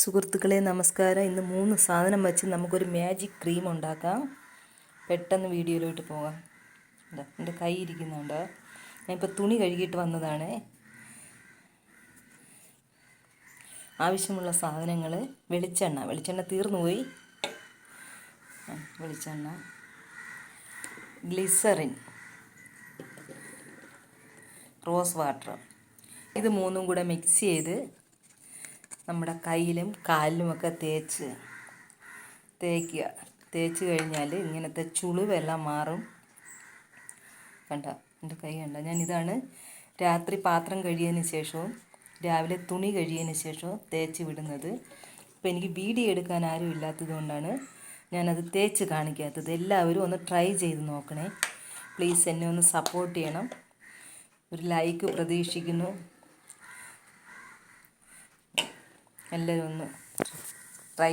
സുഹൃത്തുക്കളെ നമസ്കാരം. ഇന്ന് മൂന്ന് സാധനം വെച്ച് നമുക്കൊരു മാജിക് ക്രീം ഉണ്ടാക്കാം. പെട്ടെന്ന് വീഡിയോയിലോട്ട് പോകാം. ഇതാ എന്റെ കൈ ഇരിക്കുന്നുണ്ട്. ഞാനിപ്പോൾ തുണി കഴുകിയിട്ട് വന്നതാണ്. ആവശ്യമുള്ള സാധനങ്ങൾ വെളിച്ചെണ്ണ. വെളിച്ചെണ്ണ തീർന്നു പോയി. വെളിച്ചെണ്ണ. ഗ്ലിസറിൻ. Rose water. ഇത് മൂന്നും കൂടെ മിക്സ് ചെയ്ത് നമ്മുടെ കയ്യിലും കാലിലുമൊക്കെ തേച്ച് തേക്കുക. തേച്ച് കഴിഞ്ഞാൽ ഇങ്ങനത്തെ ചുളിവെല്ലാം മാറും. കണ്ട എന്റെ കൈ കണ്ട. ഞാനിതാണ് രാത്രി പാത്രം കഴിയതിന് ശേഷവും രാവിലെ തുണി കഴിയതിന് ശേഷവും തേച്ച് വിടുന്നത്. അപ്പോൾ എനിക്ക് വീഡിയോ എടുക്കാൻ ആരും ഇല്ലാത്തത് കൊണ്ടാണ് ഞാനത് തേച്ച് കാണിക്കാത്തത്. എല്ലാവരും ഒന്ന് ട്രൈ ചെയ്ത് നോക്കണേ. പ്ലീസ് എന്നെ ഒന്ന് സപ്പോർട്ട് ചെയ്യണം. ഒരു ലൈക്ക് പ്രതീക്ഷിക്കുന്നു. എല്ലാവരും ഒന്ന് ട്രൈ